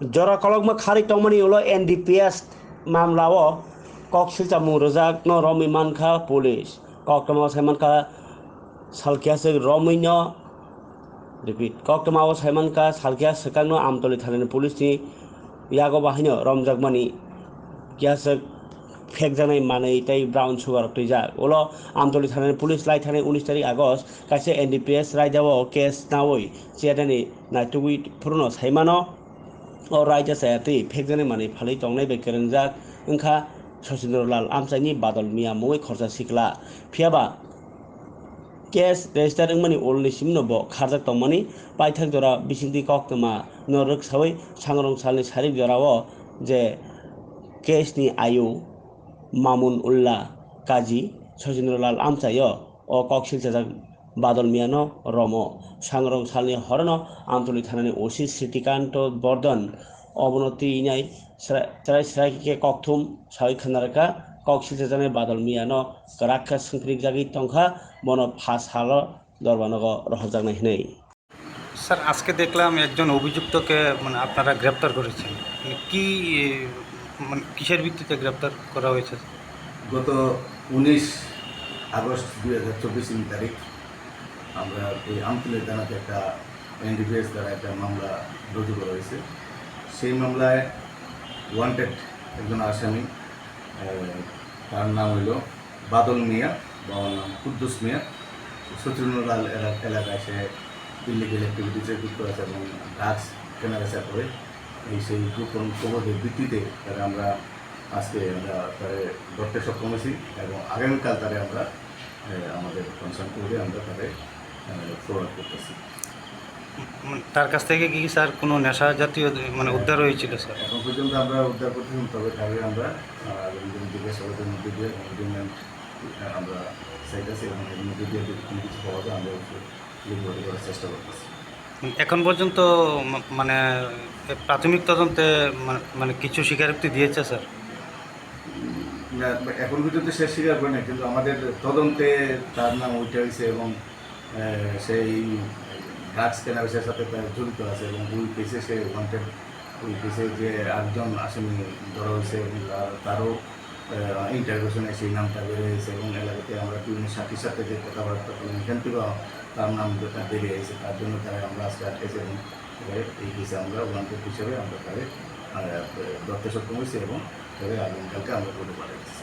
jora kolokma khari tongmani ulo NDPS mamlao kok silchamu rojak no romi mankha police kok tamo saimankha salkiase rominya repeat kok tamo saimankha salkia sekangno amtoli thanani police ni yago bahino romjakmani kiase ফেক জানাই মানে তাই brown sugar তৈজা ওলো আমতলি থানার পুলিশ লাই থানায় উনিশ তারিখ আগস্ট কাছে এনডিপিএস রায় দেওয়া কেস নাওই চেয়াদানি নাইটুই পুরনো সাইমানো ও সায়াতি ফেক জানাই মানে ফালি তংনাই বে কেরেনজাক ओंखा सचिन्द्रलाल आमचाइनि बादल मिया मुङै खरसा सिख्ला फियाबा केस रेजिस्टार ओंमानि अलनिसिम नब खारजाक तंमानि पाइथाक जरा बिसिंति कक्तमा नरक सावै सांग्रं सालनि सारिक जराव जे केसनि आयु मामुन उल्लाह काजी सचिन्द्रलाल आमचाय अ कक्सिल जाजाक বাদল মিয়ান রম। সাংরং সালনি হরণ আন্তলি থানানি ওসি স্মৃতিকান্ত বর্ধন। অবনতি ইনাই সেরাই সেরাইকে ককথুম সাহিক খানারেকা কক সিজানে বাদল মিয়ান রাক্ষা সংক্রি জাগি তংখা বন ফাঁস হাল দরবানগ রহজাগনা হিনাই স্যার আজকে দেখলাম একজন অভিযুক্তকে মানে আপনারা গ্রেপ্তার করেছেন। মানে, কি মানে কিসের ভিত্তিতে গ্রেপ্তার করা হয়েছে? গত উনিশ আগস্ট দুই হাজার চব্বিশ তারিখ আমরা এই আমতুলের থানাতে একটা এনডিপিএস দ্বারা একটা মামলা রুজু করা হয়েছে। সেই মামলায় ওয়ান্টেড একজন আসামি তার নাম হইল বাদল মিয়া, বাবার নাম কুদ্দুস মিয়া। এলা- এলাকায় সে ইলিগেল অ্যাক্টিভিটিসে যুক্ত আছে এবং ড্রাগস কেনাবেচা করে। এই সেই গোপন খবরের ভিত্তিতে তারা আমরা আজকে আমরা তারে ধরতে সক্ষম হয়েছি এবং আগামীকাল তারে আমরা আমাদের কনসার্ন করে আমরা তারে করতেছি। মানে তার কাছ থেকে কি স্যার কোনো নেশা জাতীয় মানে উদ্ধার হয়েছিল স্যার? এখন পর্যন্ত আমরা উদ্ধার করতেছি তবে তাকে আমরা জিজ্ঞাসাবাদের মধ্যে দিয়ে আমরা চাইতেছি এবং এর মধ্যে দিয়ে কোনো কিছু পাওয়া যায় আমরা লিপিবদ্ধ করার চেষ্টা করতেছি। এখন পর্যন্ত মানে প্রাথমিক তদন্তে মানে- মানে কিছু স্বীকারোক্তি দিয়েছে স্যার? এখন পর্যন্ত সে স্বীকার করে না কিন্তু আমাদের তদন্তে তার নাম উঠে হয়েছে এবং সেই ড্রাগস কেনাবেচার সাথে জড়িত আছে এবং ওই কেসে সে ওয়ান্টেড ওই কেসে যে আটজন আসামি ধরা হয়েছে এবং তারও ইন্টারভিউশনে সেই নামটা বেড়ে হয়েছে এবং এলাকাতে আমরা বিভিন্ন সাথীর সাথে যে কথাবার্তা বলি, এখান থেকেও তার নাম বেরিয়ে গেছে তার জন্য তারা আমরা আজকে আটকেছি এবং এই কেসে আমরা ওয়ান্টেড হিসেবে আমরা তাদের ধরতে সক্ষম হয়েছি এবং তবে আগামীকালকে আমরা করে পাঠিয়েছি